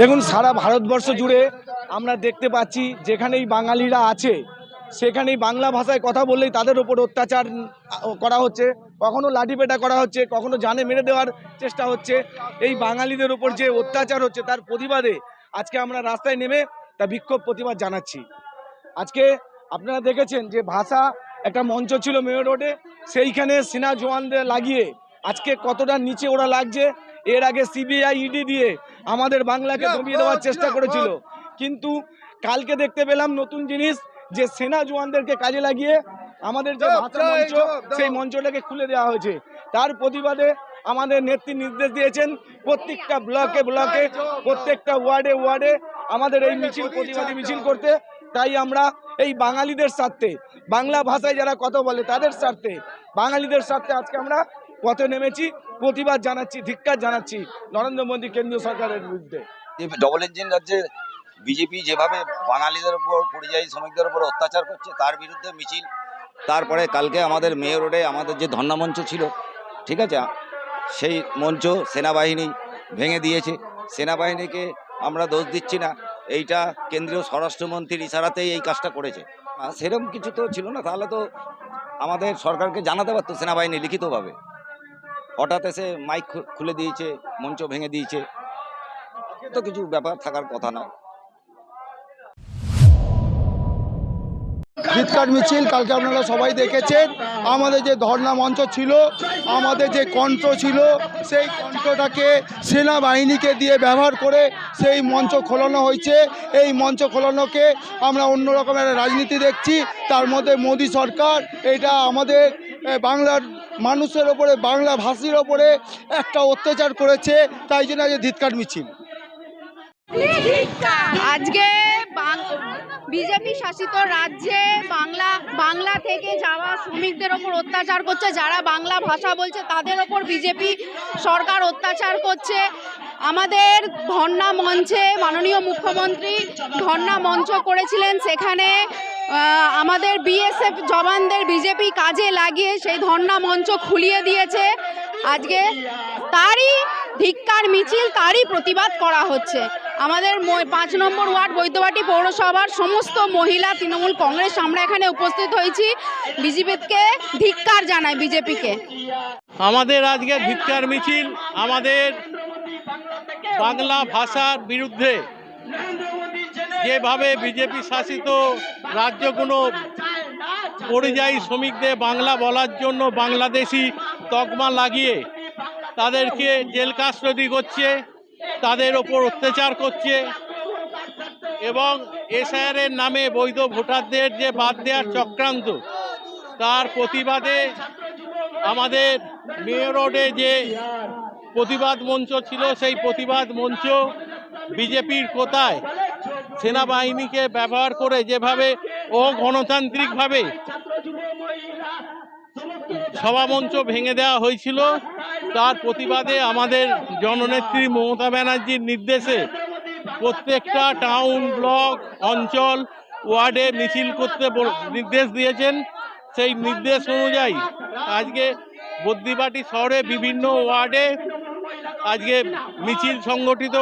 দেখুন, সারা ভারতবর্ষ জুড়ে আমরা দেখতে পাচ্ছি, যেখানেই বাঙালিরা আছে, সেখানেই বাংলা ভাষায় কথা বললেই তাদের ওপর অত্যাচার করা হচ্ছে। কখনো লাঠিপেটা করা হচ্ছে, কখনো জানে মেরে দেওয়ার চেষ্টা হচ্ছে। এই বাঙালিদের ওপর যে অত্যাচার হচ্ছে, তার প্রতিবাদে আজকে আমরা রাস্তায় নেমে তা বিক্ষোভ প্রতিবাদ জানাচ্ছি। আজকে আপনারা দেখেছেন যে ভাষা একটা মঞ্চ ছিল মেয়র রোডে, সেইখানে সিনা জওয়ানদের লাগিয়ে আজকে কতটা নিচে ওরা লাগছে, এর আগে সিবিআই ইডি দিয়ে আমাদের বাংলাকে দমিয়ে দেওয়ার চেষ্টা করেছিল। কিন্তু কালকে দেখতে পেলাম নতুন জিনিস যে সেনা জওয়ানদেরকে কাজে লাগিয়ে আমাদের যে ভাষা মঞ্চ সেই মঞ্চটাকে খুলে দেওয়া হয়েছে। তার প্রতিবাদে আমাদের নেত্রী নির্দেশ দিয়েছেন প্রত্যেকটা ব্লকে ব্লকে প্রত্যেকটা ওয়ার্ডে ওয়ার্ডে আমাদের এই মিছিল প্রতিবাদী মিছিল করতে। তাই আমরা এই বাঙালিদের স্বার্থে বাংলা ভাষায় যারা কথা বলে তাদের স্বার্থে বাঙালিদের স্বার্থে আজকে আমরা পথে নেমেছি, প্রতিবাদ জানাচ্ছি, ধিক্কার জানাচ্ছি নরেন্দ্র মোদী কেন্দ্রীয় সরকারের বিরুদ্ধে। ডবল ইঞ্জিন রাজ্যে বিজেপি যেভাবে বাঙালিদের উপর, পরিযায়ী শ্রমিকদের উপর অত্যাচার করছে, তার বিরুদ্ধে মিছিল। তারপরে কালকে আমাদের মেয়র রোডে আমাদের যে ধর্ণা মঞ্চ ছিল, ঠিক আছে? সেই মঞ্চ সেনাবাহিনী ভেঙে দিয়েছে। সেনাবাহিনীকে আমরা দোষ দিচ্ছি না। এইটা কেন্দ্রীয় স্বরাষ্ট্রমন্ত্রীর ইশারাতেই এই কাজটা করেছে। সেরকম কিছু তো ছিল না, তাহলে তো আমাদের সরকারকে জানাতে পারতো সেনাবাহিনী লিখিতভাবে। হঠাৎ এসে মাইক খুলে দিয়েছে, মঞ্চ ভেঙে দিয়েছে। তো কিছু ব্যাপার থাকার কথা না চিৎকার মিছিল কালকে আপনারা সবাই দেখেছেন। আমাদের যে ধর্ণা মঞ্চ ছিল, আমাদের যে কণ্ঠ ছিল, সেই কণ্ঠটাকে সেনাবাহিনীকে দিয়ে ব্যবহার করে সেই মঞ্চ খোলানো হয়েছে। এই মঞ্চ খোলানোকে আমরা অন্য রকমের রাজনীতি দেখছি। তার মধ্যে মোদী সরকার, এটা আমাদের বাংলার মানুষের ওপরে, বাংলা ভাষীর ওপরে একটা অত্যাচার করেছে, তাই জন্য আজকে ধিৎকার মিছিল আজকে বিজেপি শাসিত রাজ্যে বাংলা বাংলা থেকে যাওয়া শ্রমিকদের ওপর অত্যাচার করছে, যারা বাংলা ভাষা বলছে, তাদের ওপর বিজেপি সরকার অত্যাচার করছে। আমাদের ধর্ণা মঞ্চে মাননীয় মুখ্যমন্ত্রী ধর্ণা মঞ্চ করেছিলেন, সেখানে আমাদের বিএসএফ জওয়ানদের বিজেপি কাজে লাগিয়ে সেই ধর্ণা মঞ্চ খুলিয়ে দিয়েছে। আজকে তারই ধিক্কার, মিছিল, তারই প্রতিবাদ করা হচ্ছে। আমাদের পাঁচ নম্বর ওয়ার্ড, বৈদ্যবাটি পৌরসভার সমস্ত মহিলা তৃণমূল কংগ্রেস আমরা এখানে উপস্থিত হয়েছি। বিজেপিকে ধিক্কার জানায় বিজেপিকে। আমাদের আজকে ধিক্কার মিছিল আমাদের বাংলা ভাষার বিরুদ্ধে। যেভাবে বিজেপি শাসিত রাজ্যগুলো পরিযায়ী শ্রমিকদের বাংলা বলার জন্য বাংলাদেশি তকমা লাগিয়ে তাদেরকে জেল কাস্টডি করছে, তাদের ওপর অত্যাচার করছে এবং এসআইআরের নামে বৈধ ভোটারদের যে বাদ দেওয়ার চক্রান্ত, তার প্রতিবাদে আমাদের মেয়র রোডে যে প্রতিবাদ মঞ্চ ছিল, সেই প্রতিবাদ মঞ্চ বিজেপির কোথায় সেনাবাহিনীকে ব্যবহার করে যেভাবে ও গণতান্ত্রিকভাবে সভামঞ্চ ভেঙে দেওয়া হয়েছিল। তার প্রতিবাদে আমাদের জননেত্রী মমতা ব্যানার্জির নির্দেশে প্রত্যেকটা টাউন ব্লক, অঞ্চল, ওয়ার্ডে মিছিল করতে নির্দেশ দিয়েছেন। সেই নির্দেশ অনুযায়ী আজকে বদ্রিবাটি শহরে বিভিন্ন ওয়ার্ডে আজকে মিছিল সংগঠিত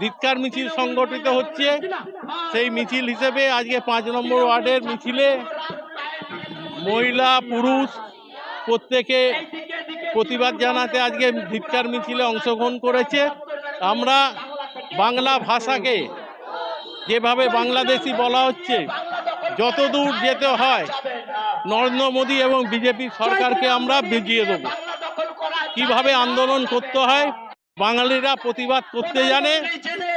ধিৎকার মিছিল সংগঠিত হচ্ছে। সেই মিছিল হিসেবে আজকে পাঁচ নম্বর ওয়ার্ডের মিছিলে মহিলা, পুরুষ প্রত্যেকে প্রতিবাদ জানাতে আজকে ধিৎকার মিছিলে অংশগ্রহণ করেছে। আমরা বাংলা ভাষাকে যেভাবে বাংলাদেশি বলা হচ্ছে যত দূর যেতে হয়, নরেন্দ্র মোদী এবং বিজেপি সরকারকে আমরা বুঝিয়ে দেবো। কীভাবে আন্দোলন করতে হয়, বাঙালিরা প্রতিবাদ করতে জানে,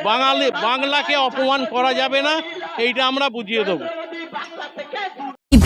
বাঙালি বাংলাকে অপমান করা যাবে না, এইটা আমরা বুঝিয়ে দেবো।